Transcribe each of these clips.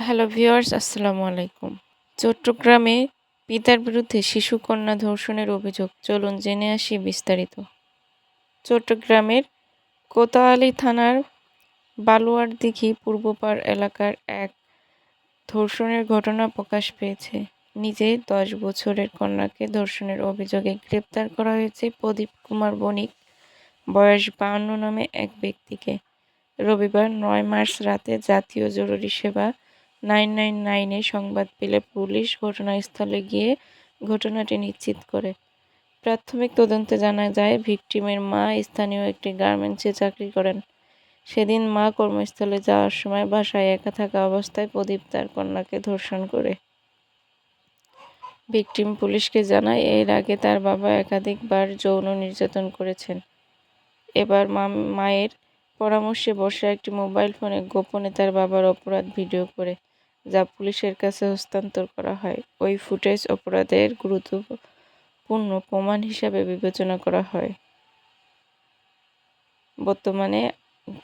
Hello viewers আসসালামু আলাইকুম। চট্টগ্রামে পিতার বিরুদ্ধে শিশু কন্যা ধর্ষণের অভিযোগ। চলুন জেনে আসি বিস্তারিত। চট্টগ্রামের কোতোয়ালি থানার বালুয়ার দিঘি পূর্বপাড় এলাকার এক ধর্ষণের ঘটনা প্রকাশ পেয়েছে। নিজে দশ বছরের কন্যাকে ধর্ষণের অভিযোগে গ্রেপ্তার করা হয়েছে প্রদীপ কুমার বণিক, বয়স বাহান্ন নামে এক ব্যক্তিকে। রবিবার নয় মার্চ রাতে জাতীয় জরুরি সেবা নাইন নাইন নাইনে সংবাদ পেলে পুলিশ ঘটনাস্থলে গিয়ে ঘটনাটি নিশ্চিত করে। প্রাথমিক তদন্তে জানা যায়, ভিকটিমের মা স্থানীয় একটি গার্মেন্টসে চাকরি করেন। সেদিন মা কর্মস্থলে যাওয়ার সময় বাসায় একা থাকা অবস্থায় প্রদীপ তার কন্যাকে ধর্ষণ করে। ভিকটিম পুলিশকে জানায়, এর আগে তার বাবা একাধিকবার যৌন নির্যাতন করেছেন। এবার মায়ের পরামর্শে বসে একটি মোবাইল ফোনে গোপনে তার বাবার অপরাধ ভিডিও করে। যা পুলিশের কাছে হস্তান্তর করা হয়। ওই ফুটেজ অপরাধের গুরুত্বপূর্ণ প্রমাণ হিসাবে বিবেচনা করা হয়। বর্তমানে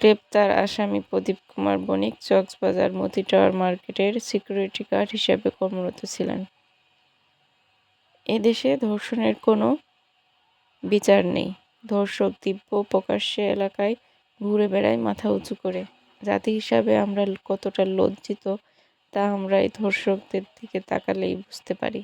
গ্রেপ্তার আসামি প্রদীপ কুমার বণিক চকবাজার মতি টাওয়ার মার্কেটের সিকিউরিটি গার্ড হিসেবে কর্মরত ছিলেন। এদেশে ধর্ষণের কোনো বিচার নেই। ধর্ষক দিব্য প্রকাশ্যে এলাকায় ঘুরে বেড়ায় মাথা উঁচু করে। জাতি হিসাবে আমরা কতটা লজ্জিত তা আমরা এই ধর্ষকদের দিকে তাকালেই বুঝতে পারি।